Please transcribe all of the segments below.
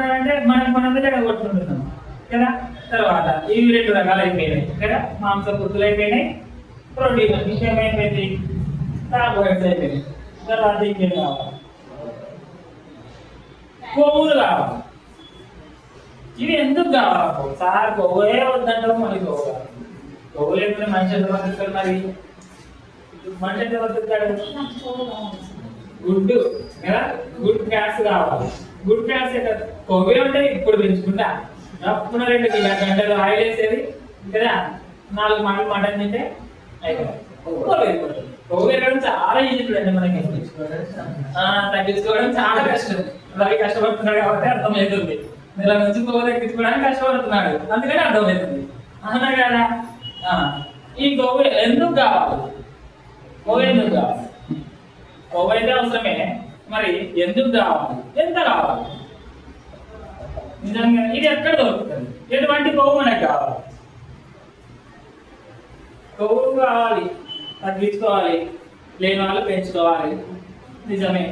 కొట్టుకుంటున్నాడంటే మనం మనం దగ్గర కొట్టుకుంటున్నాం. కదా? తర్వాత ఇవి రెండు రకాలు అయిపోయినాయి. కదా? మాంసకృతులు అయిపోయినాయి ప్రోటీన్ ఇంకేమైపోయింది కార్బోహైడ్రేట్స్ అయిపోయినాయి తర్వాత ఇంకేం కావాలి కొవ్వులు కావాలి ఇవి ఎందుకు కావాలి? సార్ కొవ్వే వద్దంటావు మళ్ళీ కొవ్వు కావాలి కొవ్వు మనిషి ఎంత బతుకుతాడు మరి? మనిషి ఎంత బతుకుతాడు? గుడ్ కదా? గుడ్ క్యాట్స్ కావాలి. గుడ్ క్యాట్స్ ఎక్కడ కొవ్వే ఉంటే ఇప్పుడు పెంచుకుంటా. అప్పుడు రెండు గంటలు ఆయిల్ వేసేది కదా? నాలుగు మాటలు మటన్ తింటే అయిపోయింది. కొవ్వు అయిపోతుంది. చాలా ఈజీ అండి మనకి. ఆ, తగ్గించుకోవడం చాలా కష్టం. అలాగే కష్టపడుతున్నాడు కాబట్టి అర్థమవుతుంది. నెల నుంచి కొవ్వు తగ్గించుకోవడానికి కష్టపడుతున్నాడు. అందుకని అర్థమవుతుంది. అన్నా కదా? ఆ, ఈ కొవ్వు ఎందుకు కావాలి? కొవ్వు ఎందుకు కావాలి? కొవ్వు అయితే అవసరమే. మరి ఎందుకు కావాలి ఎంత కావాలి నిజంగా ఇది ఎక్కడ దొరుకుతుంది? ఎటువంటి కొవ్వు మనకు కావాలి? కొవ్వు కావాలి తగ్గించుకోవాలి లేని వాళ్ళు పెంచుకోవాలి. నిజమే.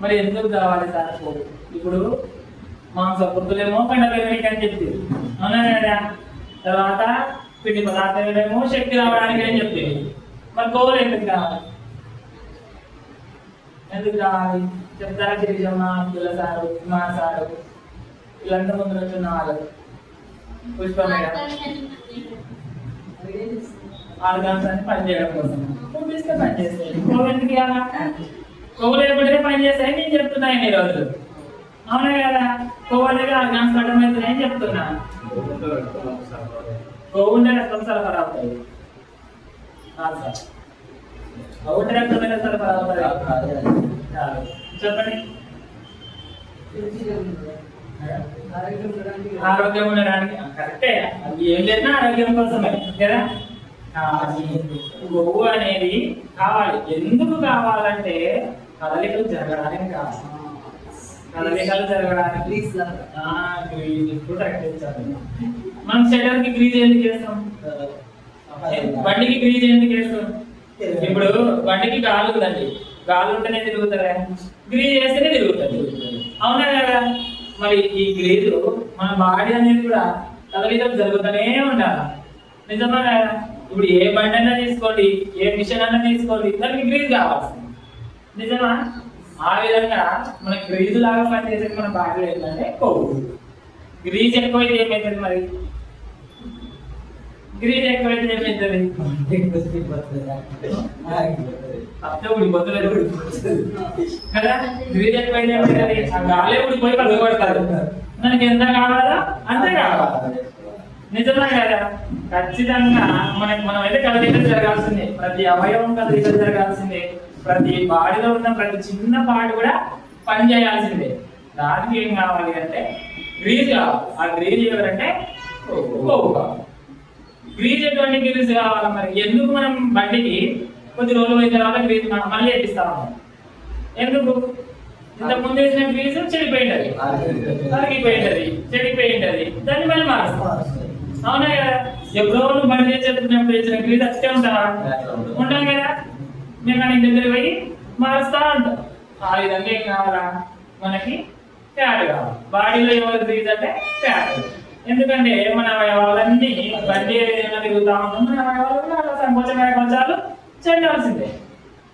మరి ఎందుకు కావాలి సార్ కొవ్వు? ఇప్పుడు మాంసకృతులేమో కండలేమిటి అని చెప్పి అవునా తర్వాత పిండి పదార్థాలేమో శక్తి రావడానికి అని చెప్పి మరి కొవ్వులు ఎందుకు కావాలి? ఎందుకు కావాలి చెప్తారా గిరిజమ్మ అబ్దుల్ల సారు మా సారు? వీళ్ళంతా ముందు వచ్చిన వాళ్ళు. పుష్ప మేడం ఆర్గాన్స్ అని పని చేయడం కోసం. పంపిస్తే పని చేస్తాయి కొవ్వు ఎందుకు ఇవ్వాలా కొవ్వు లేకపోతే పని చేస్తాయి నేను చెప్తున్నా ఈ రోజు అవునా కదా? కొవ్వు అనేది ఆర్గాన్స్ నేను చెప్తున్నా. కొవ్వు ఉంటే రక్తం సరఫరా అవుతాయి సార్. రక్తం మీద సరఫరా. చెప్పండి. ఆరోగ్యం ఉండడానికి కరెక్టే. ఏం చేసినా ఆరోగ్యం కోసమే కదా కొవ్వు అనేది కావాలి. ఎందుకు కావాలంటే కదలికలు జరగడానికి కావాలి. కదలికలు జరగడానికి. గ్రీజ్ ఇప్పుడు మనం షటర్కి గ్రీజ్ ఎందుకు చేస్తాం బండికి గ్రీజ్ ఎందుకు చేస్తాం ఇప్పుడు బండికి గాలి ఉందండి. గాలి ఉంటేనే తిరుగుతారా? గ్రీజ్ చేస్తేనే తిరుగుతుంది అవునా కదా? మరి ఈ గ్రీజ్ మన బాడీ అనేది కూడా కదలికలు జరుగుతూనే ఉండాలి. నిజమా కదా? ఇప్పుడు ఏ బండి అయినా తీసుకోండి ఏ మిషన్ అయినా తీసుకోండి దానికి గ్రీజ్ కావాల్సింది. నిజమా? ఆ విధంగా మన గ్రీజు లాగా పనిచేసేది మన బాడీలో ఏంటంటే కొవ్వు. గ్రీజ్ ఎక్కువైతే ఏమైతుంది మరి? గ్రీజ్ ఎక్కువైతే ఏమవుతుంది అప్పుడే ఊడిపోతుంది కదా? గ్రీజ్ ఎక్కువైతే ఏమవుతుంది ఆ గాలి ఊడిపోయి మనకి ఎంత కావాలా? అంతే కావాలి. నిజమే కదా? ఖచ్చితంగా మనకి మనం అయితే కదలికలు జరగాల్సిందే. ప్రతి అవయవం కదలికలు జరగాల్సిందే. ప్రతి బాడీలో ఉన్న ప్రతి చిన్న పార్ట్ కూడా పని చేయాల్సిందే. దానికి ఏం కావాలి అంటే గ్రీజ్ కావాలి. ఆ గ్రీజ్ ఎవరంటే కొవ్వు కావాలి. గ్రీజ్ ఎటువంటి గ్రీజ్ కావాలి మరి? ఎందుకు మనం బండికి కొద్ది రోజులు అయిన తర్వాత గ్రీజ్ మనం మళ్ళీ ఎట్టిస్తాము ఎందుకు? ఇంత ముందు వేసిన గ్రీజ్ చెడిపోయింది కరిగిపోయింది ఉంటుంది దాన్ని మళ్ళీ మారుస్తాం. అవునా కదా? ఎప్పుడో నువ్వు బండి చేసేటప్పుడు వేసిన గ్రీజ్ అట్టే ఉంటావా ఉంటాం కదా? కానీ దగ్గర పోయి మారుస్తా ఉంటాం. ఆ విధంగా ఏం కావాలా? మనకి ఫ్యాట్ కావాలి. బాడీలో ఎవరు గ్రీజ్ అంటే ఫ్యాట్ ఎందుకంటే మన అవయవాలన్నీ బండి ఏదైనా తిరుగుతా ఉంటాం మన అవయవాలు కూడా అలా సంకోచమైన కొంచాలు చెందాల్సిందే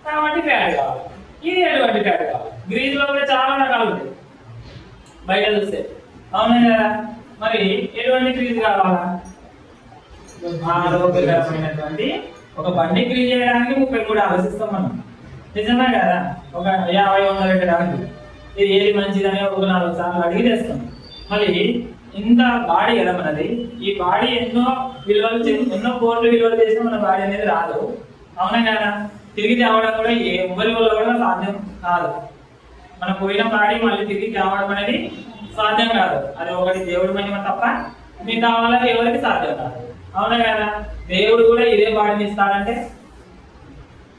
కాబట్టి ప్యాడ్ కావాలి. ఇది ఎటువంటి ప్యాడ్ కావాలి? గ్రీజ్లో కూడా చాలా రకాలు ఉంటాయి బయట చూస్తే. అవునా కదా మరి ఎటువంటి గ్రీజ్ కావాలా? ఆరోగ్యకరమైనటువంటి ఒక బండి గ్రీజ్ చేయడానికి ముప్పై కూడా ఆలోచిస్తాం మనం. నిజమే కదా? ఒక యాభై వందల పెట్టడానికి. ఇది ఏది మంచిదని ఒక నాలుగు సార్లు అడిగి తెస్తాం. మళ్ళీ ఇంత బాడీ కదా మనది. ఈ బాడీ ఎన్నో విలువలు చేసి ఎన్నో కోట్లు విలువలు చేస్తే మన బాడీ అనేది రాదు. అవునా కదా? తిరిగి తేవడం కూడా ఏ ఎవరి వల్ల కూడా సాధ్యం కాదు. మన పోయిన బాడీ మళ్ళీ తిరిగి తేవడం అనేది సాధ్యం కాదు. అది ఒకటి దేవుడి మహిమ తప్ప మిగతా వల్ల ఎవరికి సాధ్యం కాదు. అవునా కదా? దేవుడు కూడా ఇదే బాడీని ఇస్తాడంటే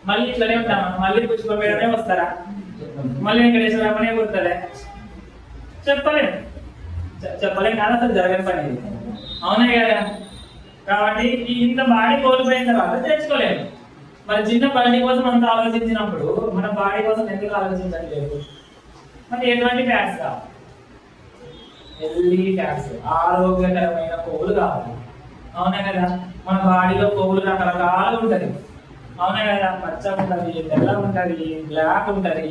మళ్ళీ ఇట్లనే ఉంటాం మళ్ళీ పుష్పమేడమే వస్తారా? మళ్ళీ వెంకటేశ్వరమ్మనే పుడతారా చెప్పలేం. చెప్పలేం కాదు అసలు జరగని పని అవునా కదా? కాబట్టి ఇంత బాడీ కోల్పోయిన తర్వాత తెచ్చుకోలేము. మరి చిన్న బండి కోసం అంత ఆలోచించినప్పుడు మన బాడీ కోసం ఎందుకు ఆలోచించట్లేదు మరి ఎటువంటి ఫ్యాట్స్ కావాలి హెల్దీ ఫ్యాట్స్ ఆరోగ్యకరమైన కొవ్వులు కావాలి అవునా కదా? మన బాడీలో కొవ్వులు రకరకాలు ఉంటది. అవునా కదా? పచ్చ ఉంటుంది తెల్ల ఉంటుంది బ్లాక్ ఉంటుంది.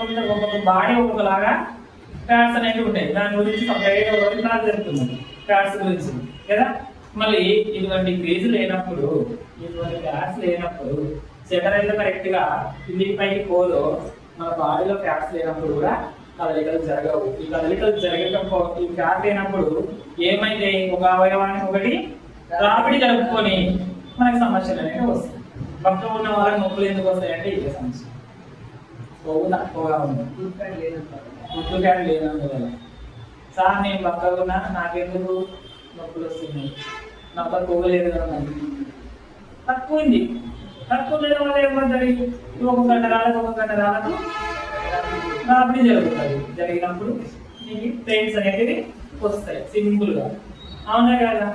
ఒక్కొక్క బాడీ ఒక్కొక్కలాగా ఫ్యాట్స్ అనేవి ఉంటాయి. దాని గురించి సపరేట్ ఒకటి నాకు జరుగుతుంది ఫ్యాట్స్ గురించి. కదా? మళ్ళీ ఇటువంటి క్రేజ్ లేనప్పుడు ఇటువంటి ఫ్యాట్స్ లేనప్పుడు షుగర్ కరెక్ట్గా కరెక్ట్గా పైకి పోదో మన బాడీలో ఫ్యాట్స్ లేనప్పుడు కూడా కదలికలు జరగవు. ఈ కదలికలు జరగకపోవడం ఈ ఫ్యాట్ లేనప్పుడు ఏమైతే ఒక అవయవానికి ఒకటి రాపిడి జరుపుకొని మనకి సమస్యలు అనేవి వస్తాయి. పక్కన ఉన్న వాళ్ళకి నొప్పులు ఎందుకు వస్తాయంటే ఇదే సమస్య. కొవ్వు తక్కువగా ఉంది. గుడ్డు లేదు లేనందువల్ల సార్ నేను పక్కగా ఉన్నా నాకెందుకు నొప్పులు వస్తున్నాయి? నా కొవ్వు కదా తక్కువ ఉంది తక్కువ ఉండడం వల్ల ఏమవుతుంది ఒక గంట రాలకు ఒక గంట రాలకు రాపిడి జరుగుతుంది. జరిగినప్పుడు నీకు పెయిన్స్ అనేటివి వస్తాయి. సింపుల్గా అవునా కదా?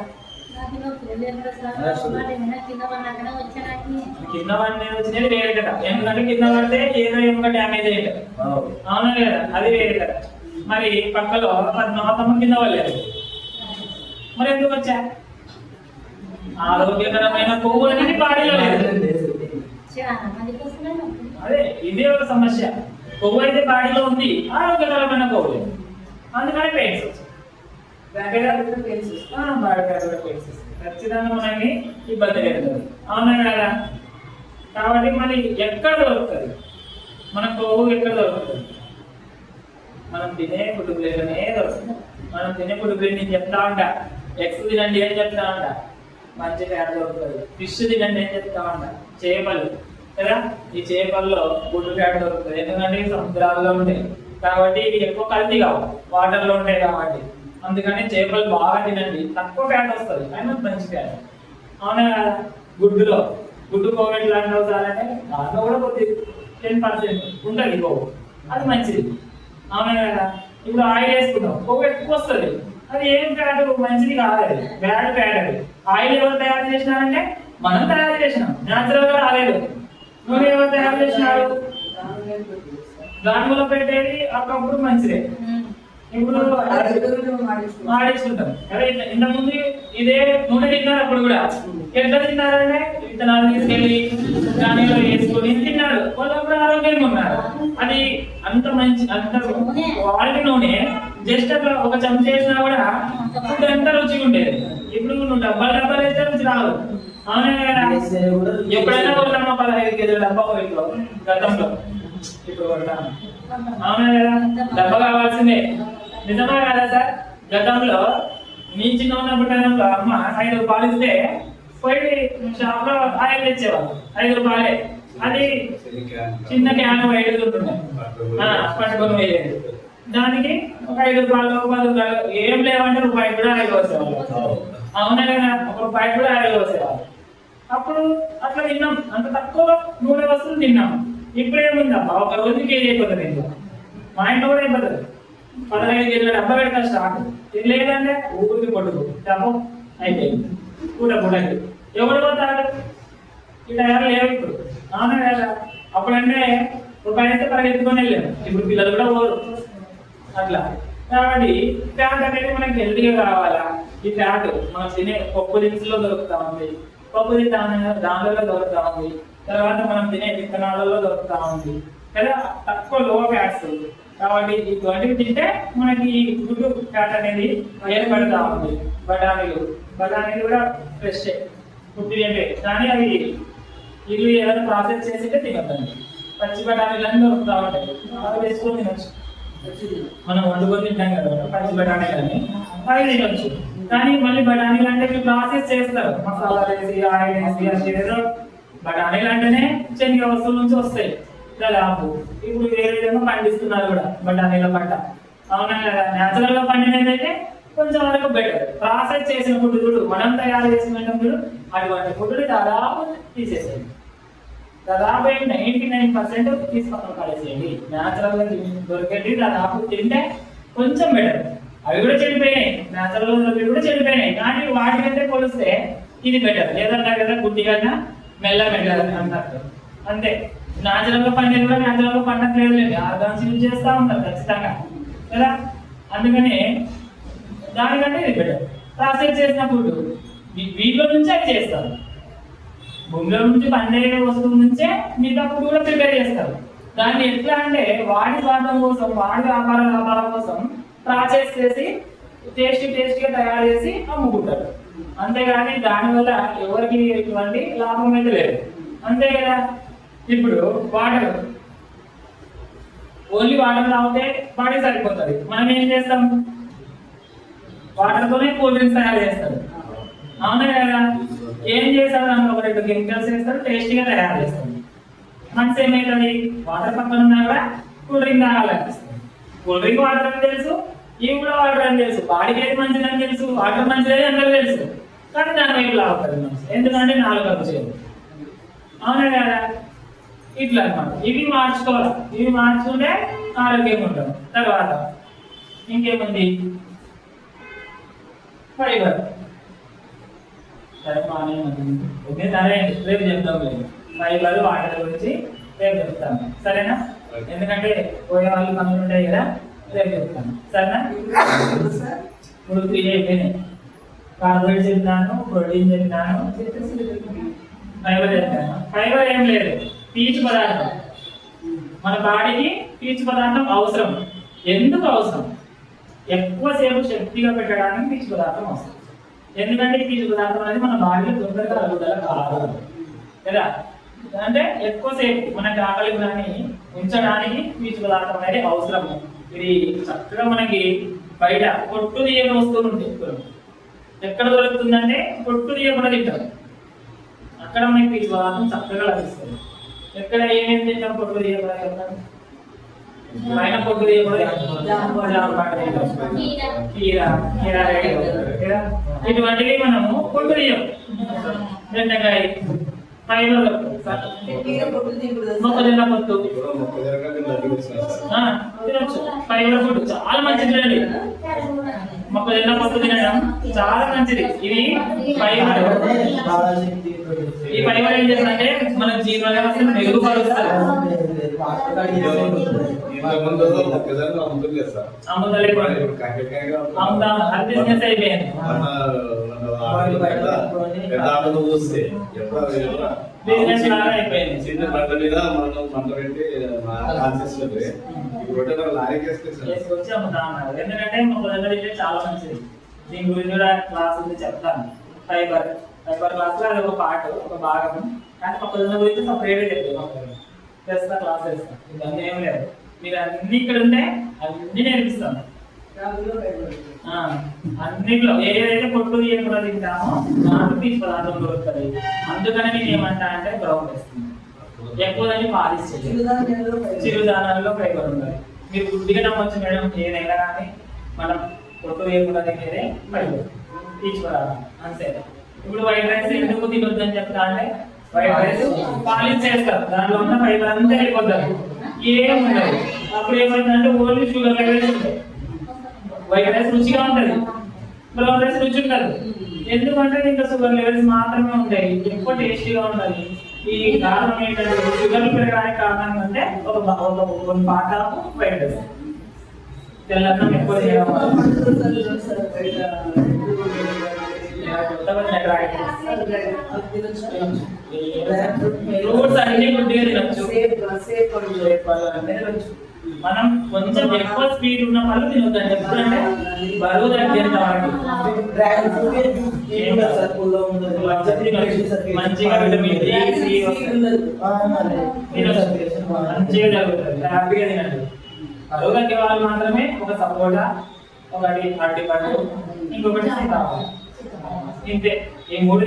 కింద పడిన వచ్చినది వేరే కదా ఎందుకంటే కింద పడితే ఏదో ఏమో డ్యామేజ్ అయ్యేట అవునా. లేదా? అది వేరే కదా మరి పక్కలో పద్మావతమ్మ కింద పడలేదు. మరి ఎందుకు వచ్చా? ఆరోగ్యకరమైన కొవ్వు అనేది బాడీలో లేదు. అదే ఇదే ఒక సమస్య. కొవ్వు అయితే బాడీలో ఉంది. ఆరోగ్యకరమైన కొవ్వు లేదు అందుకని పెయిన్స్ వచ్చాయి ఆ, బాడీ కూడా పెయిన్స్ ఖచ్చితంగా మనకి ఇబ్బంది లేదు అవునా కదా కాబట్టి మరి ఎక్కడ దొరుకుతుంది? మన కొవ్వు ఎక్కడ దొరుకుతుంది? మనం తినే ఫుడ్ దొరుకుతుంది. మనం తినే ఫుడ్ నేను చెప్తా ఉంటా. ఎగ్స్ తినండి ఏం చెప్తా ఉంటా. మంచి ఫ్యాట్ దొరుకుతుంది. ఫిష్ తినండి ఏం చెప్తా ఉంటా. చేపలు. కదా? ఈ చేపల్లో గుడ్డు ఫ్యాట్ దొరుకుతుంది. ఎందుకంటే సముద్రాల్లో ఉంటాయి. కాబట్టి ఇవి ఎక్కువ కల్తీ కావు. వాటర్లో ఉంటాయి కాబట్టి. అందుకని చేపలు బాగా తినండి. తక్కువ ఫ్యాట్ వస్తుంది అయినా మంచి ఫ్యాట్ అవునా? గుడ్డులో. గుడ్డు కోవిడ్ లాంటి అవుతారంటే దాంట్లో కూడా కొద్ది టెన్ పర్సెంట్ ఉంటుంది కొవ్వు. అది మంచిది. అవునా కదా? ఇప్పుడు ఆయిల్ వేసుకుంటాం. కొవ్వు ఎక్కువ వస్తుంది. అది ఏం ఫ్యాట్ మంచిది కాదు అది. బ్యాడ్ ఫ్యాట్ అది. ఆయిల్ ఎవరు తయారు చేసినారంటే మనం తయారు చేసినాం. న్యాచురల్గా రాలేదు. నూనె ఎవరు తయారు చేసినారు దానిలో పెట్టేది అప్పుడప్పుడు మంచిదే. ఇప్పుడు మాడేసుకుంటాం అదే ఇంత- ముందు ఇదే నూనె తిన్నారు అప్పుడు కూడా. ఎట్లా తిన్నారంటే విత్తనాలు తీసుకెళ్ళి దానిలో వేసుకొని తిన్నారు. వాళ్ళు ఆరోగ్యంగా ఉన్నారు. అది అంత మంచి అంత క్వాలిటీ నూనె. జస్ట్ అట్లా ఒక చెంచా వేసినా కూడా ఫుడ్ ఎంత రుచిగా ఉండేది. ఇప్పుడు నువ్వు డబ్బాలు డబ్బాలు వేస్తే రుచి రాదు. అవునా కదా? ఎప్పుడైనా కొడతామా పదహైదు కేజీల డబ్బా ఇంట్లో గతంలో. ఇప్పుడు కొడతాను అవునా కదా? డబ్బా కావాల్సిందే. నిజమా కదా సార్? గతంలో మీ చిన్న ఉన్నప్పుడు టైంలో అమ్మ ఐదు రూపాయలు ఇస్తే పోయి షాప్లో ఆయిల్ తెచ్చేవాళ్ళు. ఐదు రూపాయలే. అది చిన్న క్యాన్ ఐదు ఉంటుండే. పట్టుకొని పోయేది. దానికి ఒక ఐదు రూపాయలు పది రూపాయలు. ఏం లేవంటే రూపాయి కూడా ఆయిల్ వచ్చేవాళ్ళు అవునా కదా ఒక రూపాయి కూడా ఆయిల్ వచ్చేవాళ్ళు అప్పుడు అట్లా తిన్నాం. అంత తక్కువ నూనె వస్తువులు తిన్నాం. ఇప్పుడు ఏముందమ్మా ఒక రోజు కేజీ అయిపోతుంది మా ఇంట్లో కూడా అయిపోతుంది. పదహైదు కేజీల డబ్బా పెడతాను స్టాక్ ఇది లేదంటే ఊరికి పట్టుకు. డబ్బు అయిపోయింది. కూడా పూటకి ఎవరు పోతారు? ఈ టైర్ లేవు ఇప్పుడు. అవునా కదా? అప్పుడంటే ఒక అయితే పరిగెత్తుకొని వెళ్ళాము ఇప్పుడు పిల్లలు కూడా పోరు. అట్లా. కాబట్టి ఫ్యాట్ అనేది మనకి హెల్తీగా కావాలా? ఈ ఫ్యాట్ మనం తినే పప్పు దినుసులో దొరుకుతా ఉంది. పప్పు దిన దానిలో దొరుకుతా ఉంది. తర్వాత మనం తినే విత్తనాలలో దొరుకుతా ఉంది. కదా? తక్కువ లో ఫ్యాట్స్ కాబట్టి ఇటువంటివి తింటే మనకి ఈ గుడ్డు ఫ్యాట్ అనేది ఏర్పడతా ఉంది. బఠానీలు. బఠానీలు కూడా ఫ్రెష్ పుట్టినవే కానీ అవి ఇల్లు ఏదైనా ప్రాసెస్ చేసింటే తినద్దండి. పచ్చి బఠానీలు అన్నీ దొరుకుతా ఉంటాయి. అవి వేసుకొని తినచ్చు. మనం వండుకొని తింటాం కదా పచ్చి బఠానీలు అని అవి తినొచ్చు. కానీ మళ్ళీ బఠానీలు అంటే మీరు ప్రాసెస్ చేస్తారు. మసాలా వేసి ఆయిల్ వేసి అది ఏదో బఠానీలు అంటేనే శనగ వస్తువుల నుంచి వస్తాయి. దాదాపు ఇప్పుడు వేరే విధంగా పండిస్తున్నారు కూడా బఠానీల పంట. అవునా కదా? న్యాచురల్గా పండినదైతే కొంచెం వరకు బెటర్ ప్రాసెస్ చేసిన ఫుడ్డు చూడు మనం తయారు చేసిన ఫుడ్డు అటువంటి ఫుడ్డు దాదాపు తీసేసేయండి. దాదాపు నైన్టీ నైన్ పర్సెంట్ తీసుకొని పడేసేయండి. న్యాచురల్గా దొరికేది దాదాపు తింటే కొంచెం బెటర్ అవి కూడా చెడిపోయినాయి. న్యాచురల్గా దొరికేవి కూడా చెడిపోయినాయి. కానీ వాటికంటే పోలిస్తే ఇది బెటర్ లేదంటారు కదా గుడ్డిగా మెల్ల మెల్ల అంటారు. అంతే. న్యాచురల్గా పండేది కూడా పండగ లేదు. లేదు. ఆర్గాన్స్ యూజ్ చేస్తూ ఉంటారు ఖచ్చితంగా. కదా? అందుకని దానికంటే ఇది బెటర్ ప్రాసెస్ చేసిన ఫుడ్ వీటిలో నుంచే అది చేస్తారు. భూమిలో నుంచి పండే వస్తువు నుంచే మిగతా ఫుడ్ కూడా ప్రిపేర్ చేస్తారు. దాన్ని ఎట్లా అంటే వాడి స్వార్థం కోసం వాడి వ్యాపార వ్యాపారం కోసం ప్రాసెస్ చేసి టేస్ట్ టేస్ట్గా తయారు చేసి అమ్ముకుంటారు. అంతేగాని దానివల్ల ఎవరికి ఎటువంటి లాభం అయితే లేదు. అంతే కదా? ఇప్పుడు వాటర్. ఓన్లీ వాటర్ తాగితే బాడీ సరిపోతుంది. మనం ఏం చేస్తాం? వాటర్తోనే కూల్ డ్రింక్స్ తయారు చేస్తారు. అవునా కదా? ఏం చేస్తారు? దాంట్లో ఒక రెండు కెమికల్స్ వేస్తారు టేస్టీగా తయారు చేస్తారు. మనసు ఏమవుతుంది వాటర్ పక్కన ఉన్నా కూడా కూల్ డ్రింక్ తాగాలనిపిస్తుంది. కూల్ డ్రింక్ వాటర్ అని తెలుసు ఇవి కూడా వాటర్ అని తెలుసు. బాడీకి ఏది మంచిది అని తెలుసు వాటర్ మంచిది అందరూ తెలుసు. కానీ దాని వైపు లాగుతుంది ఎందుకంటే నాలుగు కప్పు చేయదు అవునా కదా? ఇట్లా అన్నమాట ఇవి మార్చుకోవాలి. ఇవి మార్చుకుంటే ఆరోగ్యంగా ఉంటాం తర్వాత ఇంకేముంది? ఫైబర్. సరే బాగానే ఓకే సరే రేపు చెప్తాం లేదు ఫైబర్ వాటర్ గురించి రేపు చెప్తాను సరేనా? ఎందుకంటే పోయే వాళ్ళు పనులు ఉంటాయి కదా రేపు చెప్తాను సరేనా? ఇప్పుడు త్రీ అయిపోయినాయి. కార్బోహైడ్రేట్ చెప్పినాను ప్రోటీన్ చెప్పినాను ఫైబర్ చెప్పాను ఫైబర్ ఏం లేదు. పీచు పదార్థం. మన బాడీకి పీచు పదార్థం అవసరం. ఎందుకు అవసరం? ఎక్కువసేపు శక్తిగా పెట్టడానికి పీచు పదార్థం అవసరం. ఎందుకంటే ఈ పీచు పదార్థం అనేది మన బాడీలో తొందరగా అరుగుదల కాదు. కదా అంటే ఎక్కువసేపు మనకి ఆకలి కానీ ఉంచడానికి పీచు పదార్థం అనేది అవసరం. ఇది చక్కగా మనకి బయట పొట్టు తీయని వస్తువులు ఉంటాయి ఎక్కడ దొరుకుతుందంటే పొట్టు తీయకుండా తింటారు అక్కడ మనకి పీచు పదార్థం చక్కగా లభిస్తుంది. ఎక్కడ ఏమేమి తింటాం పొట్టు? పైన పొట్టు? ఇటువంటివి మనము పొట్టు తీయం. బెండకాయ ఫైబర్ మొక్కజొన్న ఆ, తినొచ్చు. ఫైబర్ ఫుడ్ చాలా మంచిది మొక్కజొన్న పొట్టు తినడం. చాలా మంచిది. ఇది ఫైబర్ ఈ ఫైబర్ ఏం చేస్తుందంటే మన జీవన వ్యవస్థను మెరుగుపరుస్తుంది. ఇంతకుముందు మొక్కజొన్న అమ్ముతుంది సార్ అమ్ముతలే ఇప్పుడు కాకరకాయగా అమ్ముతా. అది బిజినెస్ అయిపోయింది పెద్ద పెద్ద ఆటలు చూస్తే ఎప్పుడు అవి ఎవరు? బిజినెస్ లాగా అయిపోయింది చిన్న పంట మీద మనం పంట పెట్టి కాల్చేస్తుంది ఇప్పుడు రొట్టె ధర లారీకి వేస్తే సార్. తీసుకొచ్చి అమ్ముతా ఉన్నారు ఎందుకంటే మొక్కజొన్న తింటే చాలా మంచిది. దీని గురించి కూడా క్లాస్ ఉంది చెప్తాను. ఫైబర్ ఫైబర్ క్లాస్లో అది ఒక పార్ట్ ఒక భాగం. కానీ మొక్కజొన్న గురించి సపరేట్ చెప్తాను చేస్తా క్లాస్ చేస్తా ఇవన్నీ ఏం లేదు. మీరు అన్ని ఇక్కడ ఉంటే అన్ని నేర్పిస్తాను. అన్నిట్లో ఏదైతే పొట్టు తీయకుండా తింటామో దాంట్లో పీచు పదార్థం దొరుకుతుంది. అందుకని నేను ఏమంటా అంటే గ్రౌండ్ వేస్తుంది ఎక్కువ దాన్ని పాలిష్ చిరుధాన్యాలలో ఫైబర్ ఉండాలి మీరు గుడ్డిగా నమ్మొచ్చు మేడం ఏదైనా కానీ మనం పొట్టు వేయకుండా తినేదే ఫైబర్ పదార్థం అంతే. ఇప్పుడు వైట్ రైస్ ఎందుకు తినొద్దని చెప్తా అంటే వైట్ రైస్ పాలిష్ చేస్తారు దాంట్లో ఉన్న ఫైబర్ అంతా వెళ్ళిపోతారు ఏం ఉండదు అప్పుడు ఏమైందంటే ఓన్లీ షుగర్ లెవెల్స్ ఉంటాయి వైట్ రైస్ రుచిగా ఉంటది. బ్రౌన్ రైస్ రుచి ఉండదు. ఎందుకంటే ఇంకా షుగర్ లెవెల్స్ మాత్రమే ఉంటాయి. ఎక్కువ టేస్టీగా ఉండాలి ఈ కారణం ఏంటంటే షుగర్ పెరగడానికి కారణం అంటే ఒక కొన్ని పాటాకు వైట్ రైస్ తెల్లన్నం ఎక్కువ చేయడం వల్ల ఫ్రూట్స్ అన్ని అన్నీ తినొచ్చు. మనం కొంచెం ఎక్కువ స్పీడ్ ఉన్న పళ్ళు తినొద్దండి. ఎప్పుడంటే బరువు తగ్గేంత వరకు. మంచిగా విటమిన్ డి సి మంచిగా హ్యాపీగా తినండి. బరువు తగ్గే వాళ్ళు మాత్రమే ఒక సపోటా ఒకటి అరటి పండు ఇంకొకటి సీతాఫలం. ఇంతే. ఈ మూడు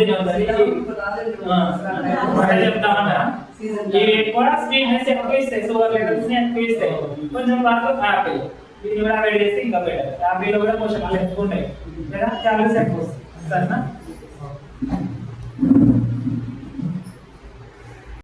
తినొద్దండి ఒకటే చెప్తామన్నా ఇవి ఎక్కువ స్వీట్నెస్ ఎక్కువ ఇస్తాయి షుగర్ లెవెల్స్ ఎక్కువ ఇస్తాయి కొంచెం వరకు యాపిల్ ఇది కూడా వేడి చేస్తే ఇంకా బెటర్ యాపిల్ కూడా పోషకాలు ఎక్కువ ఉంటాయి లేదా క్యాలరీస్ ఎక్కువ వస్తాయి సరేనా